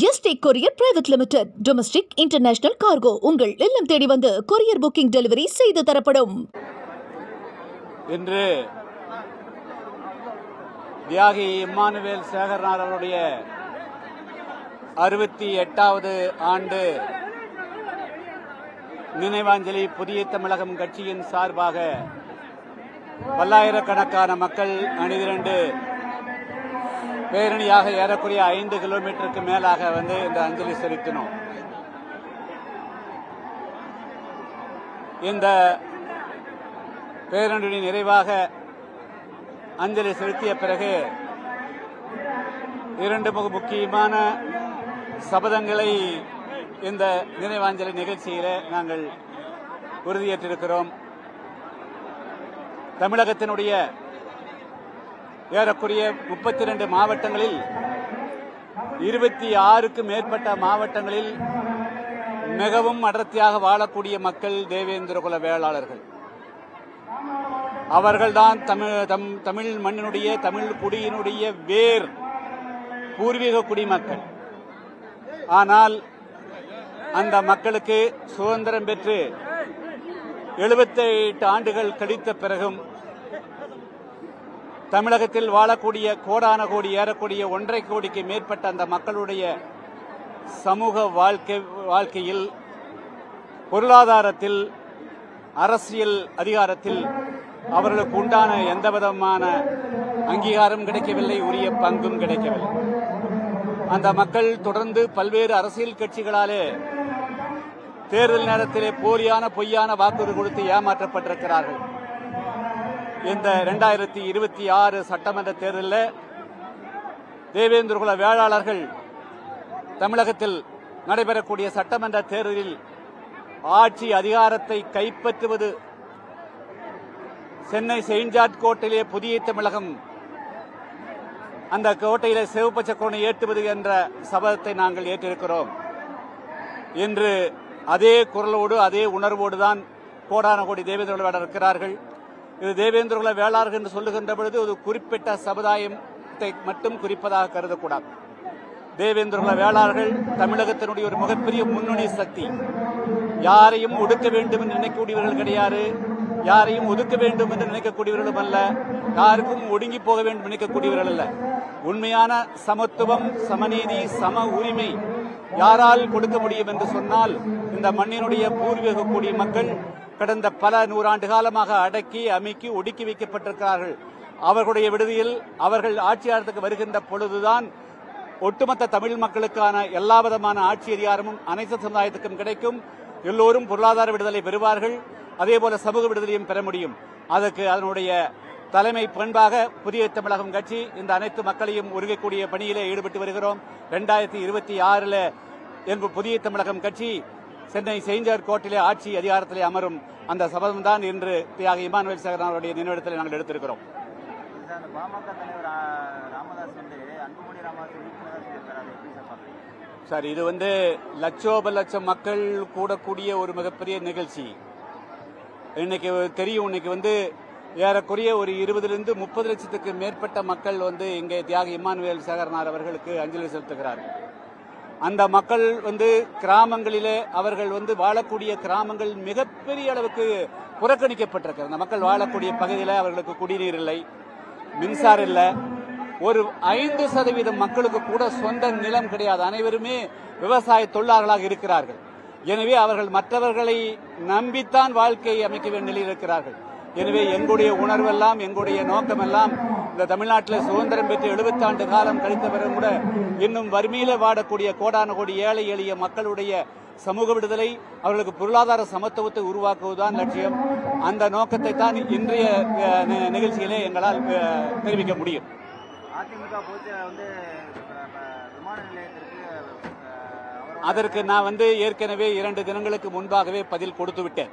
ST courier private limited domestic international cargo உங்கள் இல்லம் தேடி வந்து கொரியர் புக்கிங் டெலிவரி செய்து தரப்படும். இன்று தியாகி இம்மானுவேல் சேகர்நாத் அவருடைய அறுபத்தி எட்டாவது ஆண்டு நினைவாஞ்சலி புதிய தமிழகம் கட்சியின் சார்பாக பல்லாயிரக்கணக்கான மக்கள் அணிதிரண்டு பேரணியாக ஏறக்குறைய ஐந்து கிலோமீட்டருக்கு மேலாக வந்து இந்த அஞ்சலி செலுத்தினோம். இந்த பேரணியின் நிறைவாக அஞ்சலி செலுத்திய பிறகு இரண்டு மிக முக்கியமான சபதங்களை இந்த நினைவாஞ்சலி நிகழ்ச்சியில் நாங்கள் உறுதியேற்றிருக்கிறோம். தமிழகத்தினுடைய ஏறக்குறைய முப்பத்தி ரெண்டு மாவட்டங்களில் இருபத்தி ஆறுக்கு மேற்பட்ட மாவட்டங்களில் மிகவும் அடர்த்தியாக வாழக்கூடிய மக்கள் தேவேந்திரகுல வேளாளர்கள். அவர்கள்தான் தமிழ் தம் தமிழ் மண்ணினுடைய தமிழ் குடியினுடைய வேர் பூர்வீக குடிமக்கள். ஆனால் அந்த மக்களுக்கு சுதந்திரம் பெற்று 78 ஆண்டுகள் கழித்த பிறகும் தமிழகத்தில் வாழக்கூடிய கோடான கோடி ஏறக்கூடிய ஒன்றரை கோடிக்கு மேற்பட்ட அந்த மக்களுடைய சமூக வாழ்க்கை வாழ்க்கையில் பொருளாதாரத்தில் அரசியல் அதிகாரத்தில் அவர்களுக்கு உண்டான எந்த விதமான அங்கீகாரம் கிடைக்கவில்லை உரிய பங்கும் கிடைக்கவில்லை. அந்த மக்கள் தொடர்ந்து பல்வேறு அரசியல் கட்சிகளாலே தேர்தல் நேரத்திலே போலியான பொய்யான வாக்குறுதி கொடுத்து ஏமாற்றப்பட்டிருக்கிறார்கள். இந்த ரெண்டாயிரத்தி இருபத்தி ஆறு சட்டமன்ற தேர்தலில் தேவேந்திரகுல வேளாளர்கள் தமிழகத்தில் நடைபெறக்கூடிய சட்டமன்ற தேர்தலில் ஆட்சி அதிகாரத்தை கைப்பற்றுவது சென்னை செயின்ட் ஜார்ஜ் கோட்டையிலே புதிய தமிழகம் அந்த கோட்டையிலே சிவப்பு சக்கரனை ஏற்றுவது என்ற சபதத்தை நாங்கள் ஏற்றிருக்கிறோம். இன்று அதே குரலோடு அதே உணர்வோடு தான் கோடான கோடி தேவேந்திர வேளாளர் இருக்கிறார்கள். இது தேவேந்திரகுல வேளாளர்கள் என்று சொல்லுகின்ற பொழுது ஒரு குறிப்பிட்ட சமுதாயத்தை மட்டும் குறிப்பதாக கருதக்கூடாது. தேவேந்திரகுல வேளாளர்கள் தமிழகத்தினுடைய ஒரு மிகப்பெரிய முன்னணி சக்தி. யாரையும் ஒடுக்க வேண்டும் என்று நினைக்கக்கூடியவர்கள் கிடையாது. யாரையும் ஒதுக்க வேண்டும் என்று நினைக்கக்கூடியவர்களும் அல்ல. யாருக்கும் ஒடுங்கி போக வேண்டும் நினைக்கக்கூடியவர்கள் அல்ல. உண்மையான சமத்துவம் சமநீதி சம உரிமை யாரால் கொடுக்க முடியும் என்று சொன்னால் இந்த மண்ணினுடைய பூர்வீக மக்கள் கடந்த பல நூறாண்டு காலமாக அடக்கி அமைக்கி ஒடுக்கி வைக்கப்பட்டிருக்கிறார்கள். அவர்களுடைய விடுதியில் அவர்கள் ஆட்சியாளத்துக்கு வருகின்ற பொழுதுதான் ஒட்டுமொத்த தமிழ் மக்களுக்கான எல்லா விதமான ஆட்சி அதிகாரமும் அனைத்து சமுதாயத்துக்கும் கிடைக்கும். எல்லோரும் பொருளாதார விடுதலை பெறுவார்கள். அதேபோல சமூக விடுதலையும் பெற முடியும். அதற்கு அதனுடைய தலைமை பண்பாக புதிய தமிழகம் கட்சி இந்த அனைத்து மக்களையும் ஒருங்கக்கூடிய பணியிலே ஈடுபட்டு வருகிறோம். இரண்டாயிரத்தி இருபத்தி ஆறில் என்ப புதிய தமிழகம் கட்சி சென்னை செயின்ஜார் கோர்ட்டிலே ஆட்சி அதிகாரத்திலே அமரும் அந்த சபதம் தான் இன்று தியாக இமானுவேல் சேகரன் அவருடைய நினைவிடத்தில் நாங்கள் எடுத்திருக்கிறோம். சார் இது வந்து லட்சோப லட்சம் மக்கள் கூடக்கூடிய ஒரு மிகப்பெரிய நிகழ்ச்சி. இன்னைக்கு தெரியும் இன்னைக்கு வந்து ஏறக்குறைய ஒரு இருபதிலிருந்து முப்பது லட்சத்துக்கு மேற்பட்ட மக்கள் வந்து இங்கே தியாக இம்மானுவேல் சேகரனார் அவர்களுக்கு அஞ்சலி செலுத்துகிறார்கள். அந்த மக்கள் வந்து கிராமங்களிலே அவர்கள் வந்து வாழக்கூடிய கிராமங்கள் மிகப்பெரிய அளவுக்கு புறக்கணிக்கப்பட்டிருக்கிறது. அந்த மக்கள் வாழக்கூடிய பகுதியில் அவர்களுக்கு குடிநீர் இல்லை மின்சாரம் இல்லை. ஒரு ஐந்து சதவீதம் மக்களுக்கு கூட சொந்த நிலம் கிடையாது. அனைவருமே விவசாய தொழிலாளர்களாக இருக்கிறார்கள். எனவே அவர்கள் மற்றவர்களை நம்பித்தான் வாழ்க்கையை அமைக்க வேண்டிய நிலையில் இருக்கிறார்கள். எனவே எங்களுடைய உணர்வெல்லாம் எங்களுடைய நோக்கமெல்லாம் இந்த தமிழ்நாட்டில் சுதந்திரம் பெற்று 70 ஆண்டு காலம் கழித்த பிறகு கூட இன்னும் வறுமையில வாடக்கூடிய கோடான கோடி ஏழை எளிய மக்களுடைய சமூக விடுதலை அவர்களுக்கு பொருளாதார சமத்துவத்தை உருவாக்குவதுதான் லட்சியம். அந்த நோக்கத்தை தான் இன்றைய நிகழ்ச்சியிலே எங்களால் தெரிவிக்க முடியும். அதற்கு நான் வந்து ஏற்கனவே இரண்டு தினங்களுக்கு முன்பாகவே பதில் கொடுத்து விட்டேன்.